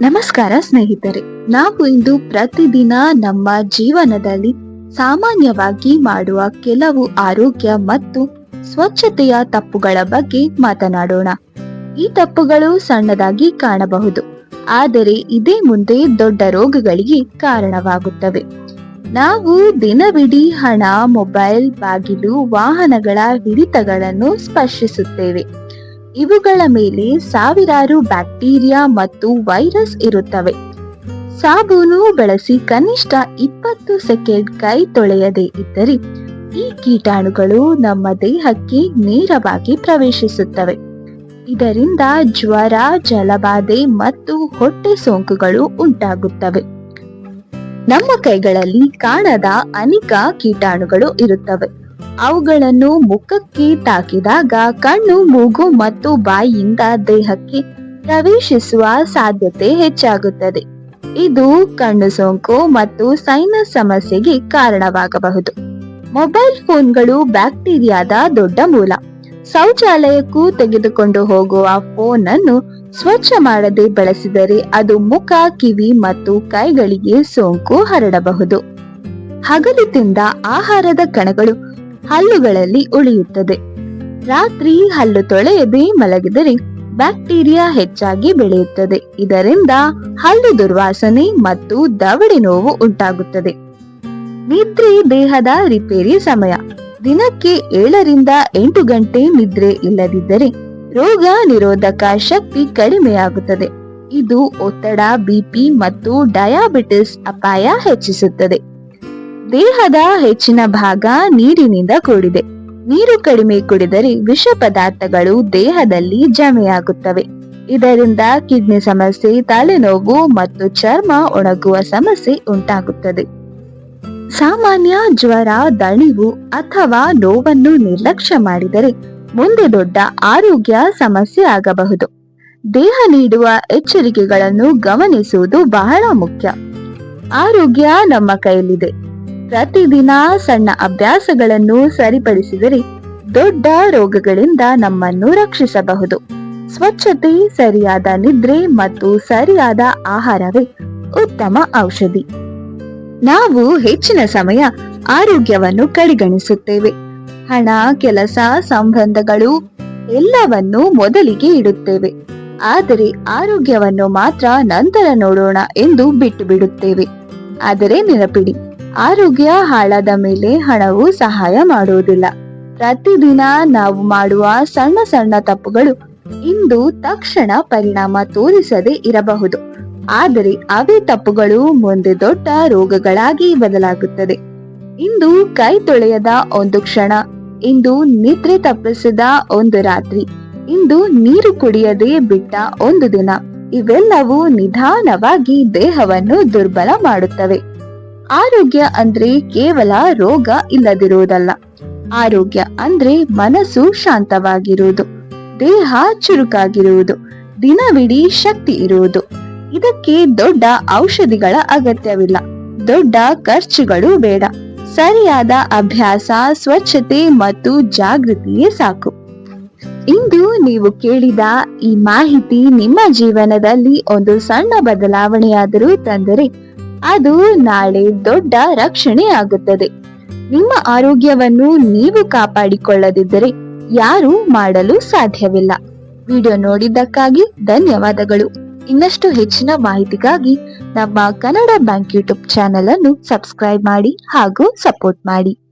ನಮಸ್ಕಾರ ಸ್ನೇಹಿತರೆ, ನಾವು ಇಂದು ಪ್ರತಿದಿನ ನಮ್ಮ ಜೀವನದಲ್ಲಿ ಸಾಮಾನ್ಯವಾಗಿ ಮಾಡುವ ಕೆಲವು ಆರೋಗ್ಯ ಮತ್ತು ಸ್ವಚ್ಛತೆಯ ತಪ್ಪುಗಳ ಬಗ್ಗೆ ಮಾತನಾಡೋಣ. ಈ ತಪ್ಪುಗಳು ಸಣ್ಣದಾಗಿ ಕಾಣಬಹುದು, ಆದರೆ ಇದೇ ಮುಂದೆ ದೊಡ್ಡ ರೋಗಗಳಿಗೆ ಕಾರಣವಾಗುತ್ತವೆ. ನಾವು ದಿನವಿಡೀ ಹಣ, ಮೊಬೈಲ್, ಬಾಗಿಲು, ವಾಹನಗಳ ಹಿಡಿತಗಳನ್ನು ಸ್ಪರ್ಶಿಸುತ್ತೇವೆ. ಇವುಗಳ ಮೇಲೆ ಸಾವಿರಾರು ಬ್ಯಾಕ್ಟೀರಿಯಾ ಮತ್ತು ವೈರಸ್ ಇರುತ್ತವೆ. ಸಾಬೂನು ಬಳಸಿ ಕನಿಷ್ಠ ಇಪ್ಪತ್ತು ಸೆಕೆಂಡ್ ಕೈ ತೊಳೆಯದೇ ಇದ್ದರೆ ಈ ಕೀಟಾಣುಗಳು ನಮ್ಮ ದೇಹಕ್ಕೆ ನೇರವಾಗಿ ಪ್ರವೇಶಿಸುತ್ತವೆ. ಇದರಿಂದ ಜ್ವರ, ಜಲಬಾಧೆ ಮತ್ತು ಹೊಟ್ಟೆ ಸೋಂಕುಗಳು ಉಂಟಾಗುತ್ತವೆ. ನಮ್ಮ ಕೈಗಳಲ್ಲಿ ಕಾಣದ ಅನೇಕ ಕೀಟಾಣುಗಳು ಇರುತ್ತವೆ. ಅವುಗಳನ್ನು ಮುಖಕ್ಕೆ ತಾಕಿದಾಗ ಕಣ್ಣು, ಮೂಗು ಮತ್ತು ಬಾಯಿಯಿಂದ ದೇಹಕ್ಕೆ ಪ್ರವೇಶಿಸುವ ಸಾಧ್ಯತೆ ಹೆಚ್ಚಾಗುತ್ತದೆ. ಇದು ಕಣ್ಣು ಸೋಂಕು ಮತ್ತು ಸೈನಸ್ ಸಮಸ್ಯೆಗೆ ಕಾರಣವಾಗಬಹುದು. ಮೊಬೈಲ್ ಫೋನ್ಗಳು ಬ್ಯಾಕ್ಟೀರಿಯಾದ ದೊಡ್ಡ ಮೂಲ. ಶೌಚಾಲಯಕ್ಕೂ ತೆಗೆದುಕೊಂಡು ಹೋಗುವ ಫೋನ್ ಅನ್ನು ಸ್ವಚ್ಛ ಮಾಡದೆ ಬಳಸಿದರೆ ಅದು ಮುಖ, ಕಿವಿ ಮತ್ತು ಕೈಗಳಿಗೆ ಸೋಂಕು ಹರಡಬಹುದು. ಹಗಲು ತಿಂದ ಆಹಾರದ ಕಣಗಳು ಹಲ್ಲುಗಳಲ್ಲಿ ಉಳಿಯುತ್ತದೆ. ರಾತ್ರಿ ಹಲ್ಲು ತೊಳೆಯದೆ ಮಲಗಿದರೆ ಬ್ಯಾಕ್ಟೀರಿಯಾ ಹೆಚ್ಚಾಗಿ ಬೆಳೆಯುತ್ತದೆ. ಇದರಿಂದ ಹಲ್ಲು ದುರ್ವಾಸನೆ ಮತ್ತು ದವಡೆ ನೋವು ಉಂಟಾಗುತ್ತದೆ. ನಿದ್ರೆ ದೇಹದ ರಿಪೇರಿ ಸಮಯ. ದಿನಕ್ಕೆ ಏಳರಿಂದ ಎಂಟು ಗಂಟೆ ನಿದ್ರೆ ಇಲ್ಲದಿದ್ದರೆ ರೋಗ ನಿರೋಧಕ ಶಕ್ತಿ ಕಡಿಮೆಯಾಗುತ್ತದೆ. ಇದು ಒತ್ತಡ ಬಿಪಿ ಮತ್ತು ಡಯಾಬಿಟಿಸ್ ಅಪಾಯ ಹೆಚ್ಚಿಸುತ್ತದೆ. ದೇಹದ ಹೆಚ್ಚಿನ ಭಾಗ ನೀರಿನಿಂದ ಕೂಡಿದೆ. ನೀರು ಕಡಿಮೆ ಕುಡಿದರೆ ವಿಷ ಪದಾರ್ಥಗಳು ದೇಹದಲ್ಲಿ ಜಮೆಯಾಗುತ್ತವೆ. ಇದರಿಂದ ಕಿಡ್ನಿ ಸಮಸ್ಯೆ, ತಲೆನೋವು ಮತ್ತು ಚರ್ಮ ಒಣಗುವ ಸಮಸ್ಯೆ ಉಂಟಾಗುತ್ತದೆ. ಸಾಮಾನ್ಯ ಜ್ವರ, ದಣಿವು ಅಥವಾ ನೋವನ್ನು ನಿರ್ಲಕ್ಷ್ಯ ಮಾಡಿದರೆ ಮುಂದೆ ದೊಡ್ಡ ಆರೋಗ್ಯ ಸಮಸ್ಯೆ ಆಗಬಹುದು. ದೇಹ ನೀಡುವ ಎಚ್ಚರಿಕೆಗಳನ್ನು ಗಮನಿಸುವುದು ಬಹಳ ಮುಖ್ಯ. ಆರೋಗ್ಯ ನಮ್ಮ ಕೈಯಲ್ಲಿದೆ. ಪ್ರತಿದಿನ ಸಣ್ಣ ಅಭ್ಯಾಸಗಳನ್ನು ಸರಿಪಡಿಸಿದರೆ ದೊಡ್ಡ ರೋಗಗಳಿಂದ ನಮ್ಮನ್ನು ರಕ್ಷಿಸಬಹುದು. ಸ್ವಚ್ಛತೆ, ಸರಿಯಾದ ನಿದ್ರೆ ಮತ್ತು ಸರಿಯಾದ ಆಹಾರವೇ ಉತ್ತಮ ಔಷಧಿ. ನಾವು ಹೆಚ್ಚಿನ ಸಮಯ ಆರೋಗ್ಯವನ್ನು ಕಡೆಗಣಿಸುತ್ತೇವೆ. ಹಣ, ಕೆಲಸ, ಸಂಬಂಧಗಳು ಎಲ್ಲವನ್ನೂ ಮೊದಲಿಗೆ ಇಡುತ್ತೇವೆ. ಆದರೆ ಆರೋಗ್ಯವನ್ನು ಮಾತ್ರ ನಂತರ ನೋಡೋಣ ಎಂದು ಬಿಟ್ಟು ಬಿಡುತ್ತೇವೆ ಆದರೆ ನೆನಪಿಡಿ ಆರೋಗ್ಯ ಹಾಳಾದ ಮೇಲೆ ಹಣವು ಸಹಾಯ ಮಾಡುವುದಿಲ್ಲ. ಪ್ರತಿದಿನ ನಾವು ಮಾಡುವ ಸಣ್ಣ ಸಣ್ಣ ತಪ್ಪುಗಳು ಇಂದು ತಕ್ಷಣ ಪರಿಣಾಮ ತೋರಿಸದೆ ಇರಬಹುದು. ಆದರೆ ಅವೇ ತಪ್ಪುಗಳು ಮುಂದೆ ದೊಡ್ಡ ರೋಗಗಳಾಗಿ ಬದಲಾಗುತ್ತದೆ. ಇಂದು ಕೈ ತೊಳೆಯದ ಒಂದು ಕ್ಷಣ, ಇಂದು ನಿದ್ರೆ ತಪ್ಪಿಸಿದ ಒಂದು ರಾತ್ರಿ, ಇಂದು ನೀರು ಕುಡಿಯದೆ ಬಿಟ್ಟ ಒಂದು ದಿನ, ಇವೆಲ್ಲವೂ ನಿಧಾನವಾಗಿ ದೇಹವನ್ನು ದುರ್ಬಲ ಮಾಡುತ್ತವೆ. ಆರೋಗ್ಯ ಅಂದ್ರೆ ಕೇವಲ ರೋಗ ಇಲ್ಲದಿರುವುದಲ್ಲ. ಆರೋಗ್ಯ ಅಂದ್ರೆ ಮನಸ್ಸು ಶಾಂತವಾಗಿರುವುದು, ದೇಹ ಚುರುಕಾಗಿರುವುದು, ದಿನವಿಡೀ ಶಕ್ತಿ ಇರುವುದು. ಇದಕ್ಕೆ ದೊಡ್ಡ ಔಷಧಿಗಳ ಅಗತ್ಯವಿಲ್ಲ, ದೊಡ್ಡ ಖರ್ಚುಗಳು ಬೇಡ. ಸರಿಯಾದ ಅಭ್ಯಾಸ, ಸ್ವಚ್ಛತೆ ಮತ್ತು ಜಾಗೃತಿಯೇ ಸಾಕು. ಇಂದು ನೀವು ಕೇಳಿದ ಈ ಮಾಹಿತಿ ನಿಮ್ಮ ಜೀವನದಲ್ಲಿ ಒಂದು ಸಣ್ಣ ಬದಲಾವಣೆಯಾದರೂ ತಂದರೆ ಅದು ನಾಳೆ ದೊಡ್ಡ ರಕ್ಷಣೆ ಆಗುತ್ತದೆ. ನಿಮ್ಮ ಆರೋಗ್ಯವನ್ನು ನೀವು ಕಾಪಾಡಿಕೊಳ್ಳದಿದ್ದರೆ ಯಾರೂ ಮಾಡಲು ಸಾಧ್ಯವಿಲ್ಲ. ವಿಡಿಯೋ ನೋಡಿದ್ದಕ್ಕಾಗಿ ಧನ್ಯವಾದಗಳು. ಇನ್ನಷ್ಟು ಹೆಚ್ಚಿನ ಮಾಹಿತಿಗಾಗಿ ನಮ್ಮ ಕನ್ನಡ ಬ್ಯಾಂಕ್ ಯೂಟ್ಯೂಬ್ ಚಾನೆಲ್ ಅನ್ನು ಸಬ್ಸ್ಕ್ರೈಬ್ ಮಾಡಿ ಹಾಗೂ ಸಪೋರ್ಟ್ ಮಾಡಿ.